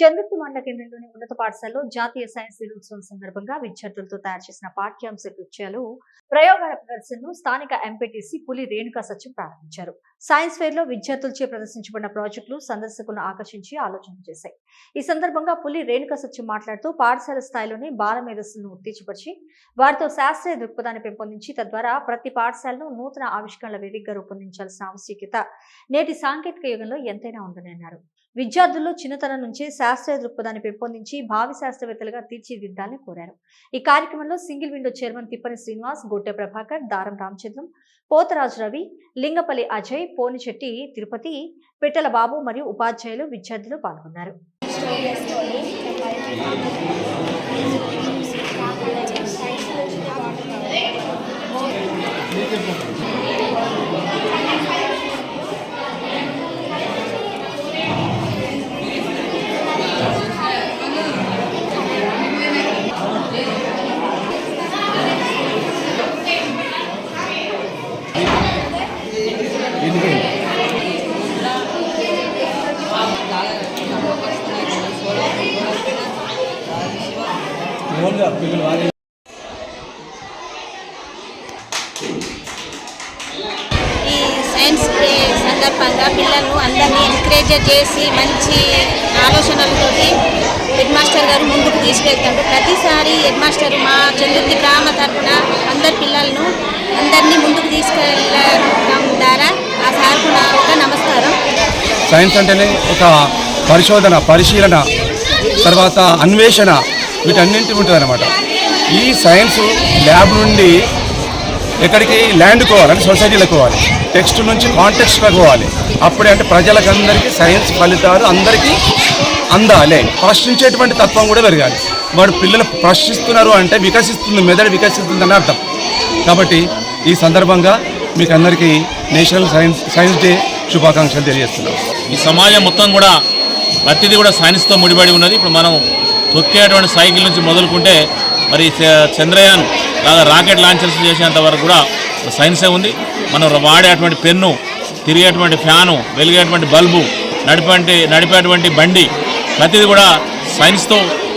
చంద్రపు మండల కేంద్రంలోని ఉన్నత పాఠశాలలో జాతీయ సైన్స్ దినోత్సవం సందర్భంగా విద్యార్థులతో తయారు చేసిన పాఠ్యాంశ కృత్యాలు ప్రయోగాల ప్రదర్శనను స్థానిక ఎంపీటీసీ పులి రేణుకా సత్యం ప్రారంభించారు. సైన్స్ ఫెయిర్లో విద్యార్థులచే ప్రదర్శించబడిన ప్రాజెక్టులు సందర్శకులను ఆకర్షించి ఆలోచన చేశాయి. ఈ సందర్భంగా పులి రేణుకా సత్యం మాట్లాడుతూ పాఠశాల స్థాయిలోనే బాల మేధస్సును ఉత్తేజపరిచి వారితో శాస్త్రీయ దృక్పథాన్ని పెంపొందించి తద్వారా ప్రతి పాఠశాలను నూతన ఆవిష్కరణల వేదికగా రూపొందించాల్సిన ఆవశ్యకత నేటి సాంకేతిక యుగంలో ఎంతైనా ఉందని అన్నారు విద్యార్థుల్లో చిన్నతనం నుంచే శాస్త్రీయ దృక్పథాన్ని పెంపొందించి భావి శాస్త్రవేత్తలుగా తీర్చిదిద్దాలని కోరారు. ఈ కార్యక్రమంలో single window chairman Tippani Srinivas Gotte Prabhakar Daram Ramachandram Pothuraju Ravi Lingampalli Ajay పోనిచెట్టి Tirupati పిట్టల బాబు మరియు ఉపాధ్యాయులు విద్యార్థులు పాల్గొన్నారు. ఈ సైన్స్ డే సందర్భంగా పిల్లలు అందరినీ ఎంకరేజ్ చేసి మంచి ఆలోచనలతోటి హెడ్ మాస్టర్ గారు ముందుకు తీసుకెళ్తారు. ప్రతిసారి హెడ్ మాస్టర్ మా చంద్రుతి గ్రామ తరఫున అందరి పిల్లలను అందరినీ ముందుకు తీసుకెళ్ళడం ద్వారా ఆ సార్కు నా ఒక నమస్కారం. సైన్స్ అంటేనే ఒక పరిశోధన పరిశీలన తర్వాత అన్వేషణ వీటన్నింటి ఉంటుందన్నమాట. ఈ సైన్స్ ల్యాబ్ నుండి ఎక్కడికి ల్యాండ్ పోవాలి సొసైటీలకు పోవాలి టెక్స్ట్ నుంచి కాంటెక్స్ట్లోకి పోవాలి అప్పుడే అంటే ప్రజలకు అందరికీ సైన్స్ ఫలితాలు అందరికీ అందాలి. ప్రశ్నించేటువంటి తత్వం కూడా పెరగాలి. వాడు పిల్లలు ప్రశ్నిస్తున్నారు అంటే వికసిస్తుంది మెదడు వికసిస్తుంది అని అర్థం. కాబట్టి ఈ సందర్భంగా మీకు అందరికీ నేషనల్ సైన్స్ సైన్స్ డే శుభాకాంక్షలు తెలియజేస్తున్నాం. ఈ సమాజం మొత్తం కూడా ప్రతిదీ కూడా సైన్స్తో ముడిపడి ఉన్నది. ఇప్పుడు మనం తొక్కేటువంటి సైకిల్ నుంచి మొదలుకుంటే మరి చ- చంద్రయాన్ లాగా రాకెట్ లాంచర్స్ చేసేంత వరకు కూడా సైన్సే ఉంది. మనం వాడేటువంటి పెన్ను తిరిగేటువంటి ఫ్యాను వెలిగేటువంటి బల్బు నడిపే నడిపేటువంటి బండి ప్రతిదీ కూడా సైన్స్తో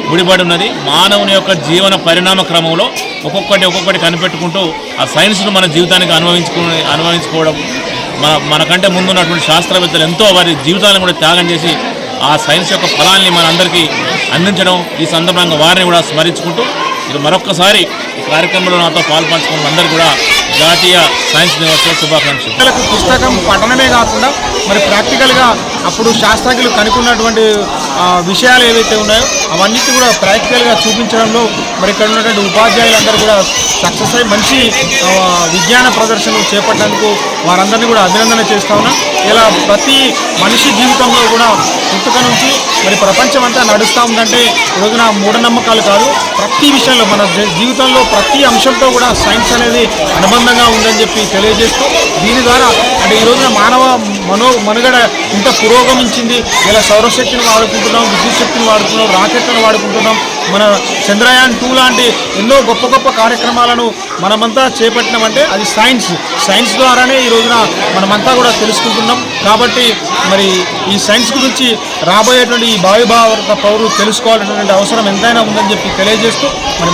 ముడిపడి ఉన్నది. మానవుని యొక్క జీవన పరిణామ క్రమంలో ఒక్కొక్కటి ఒక్కొక్కటి కనిపెట్టుకుంటూ ఆ సైన్స్ను మన జీవితానికి అనుభవించుకుని అనుభవించుకోవడం మన మనకంటే ముందున్నటువంటి శాస్త్రవేత్తలు ఎంతో వారి జీవితాలను కూడా త్యాగం చేసి ఆ సైన్స్ యొక్క ఫలాన్ని మనందరికీ అందించడం ఈ సందర్భంగా వారిని కూడా స్మరించుకుంటూ ఇది మరొక్కసారి ఈ కార్యక్రమంలో నాతో పాల్పంచుకున్న అందరూ కూడా జాతీయ సైన్స్ దినోత్సవ శుభాకాంక్షలు. పిల్లలకు పుస్తకం పఠనమే కాకుండా మరి ప్రాక్టికల్గా అప్పుడు శాస్త్రజ్ఞులు కనుక్కున్నటువంటి విషయాలు ఏవైతే ఉన్నాయో అవన్నిటి కూడా ప్రాక్టికల్గా చూపించడంలో మరి ఇక్కడ ఉన్నటువంటి ఉపాధ్యాయులందరూ కూడా సక్సెస్ అయ్యి మంచి విజ్ఞాన ప్రదర్శనలు చేపట్టడానికి వారందరినీ కూడా అభినందన చేస్తా ఉన్నా. ఇలా ప్రతి మనిషి జీవితంలో కూడా పుట్టుక నుంచి మరి ప్రపంచం అంతా నడుస్తూ ఉందంటే ఈ రోజున మూఢనమ్మకాలు కాదు ప్రతి విషయంలో మన జీవితంలో ప్రతి అంశంతో కూడా సైన్స్ అనేది అనుబంధంగా ఉందని చెప్పి తెలియజేస్తూ దీని ద్వారా అంటే ఈ రోజున మానవ మనో మనుగడ ఇంత పురోగమించింది ఇలా సౌరశక్తిని వాడుకుంటున్నాం విద్యుత్ శక్తిని వాడుతున్నాం రాకెట్లను వాడుకుంటున్నాం. మన చంద్రయాన్ టూ లాంటి ఎన్నో గొప్ప గొప్ప కార్యక్రమాలను మనమంతా చేపట్టినామంటే అది సైన్స్. సైన్స్ ద్వారానే ఈ రోజున మనమంతా కూడా తెలుసుకుంటున్నాం. కాబట్టి మరి ఈ సైన్స్ గురించి రాబోయేటువంటి ఈ భావి భారత పౌరులు తెలుసుకోవాలనేటువంటి అవసరం ఎంతైనా ఉందని చెప్పి తెలియజేస్తూ మరి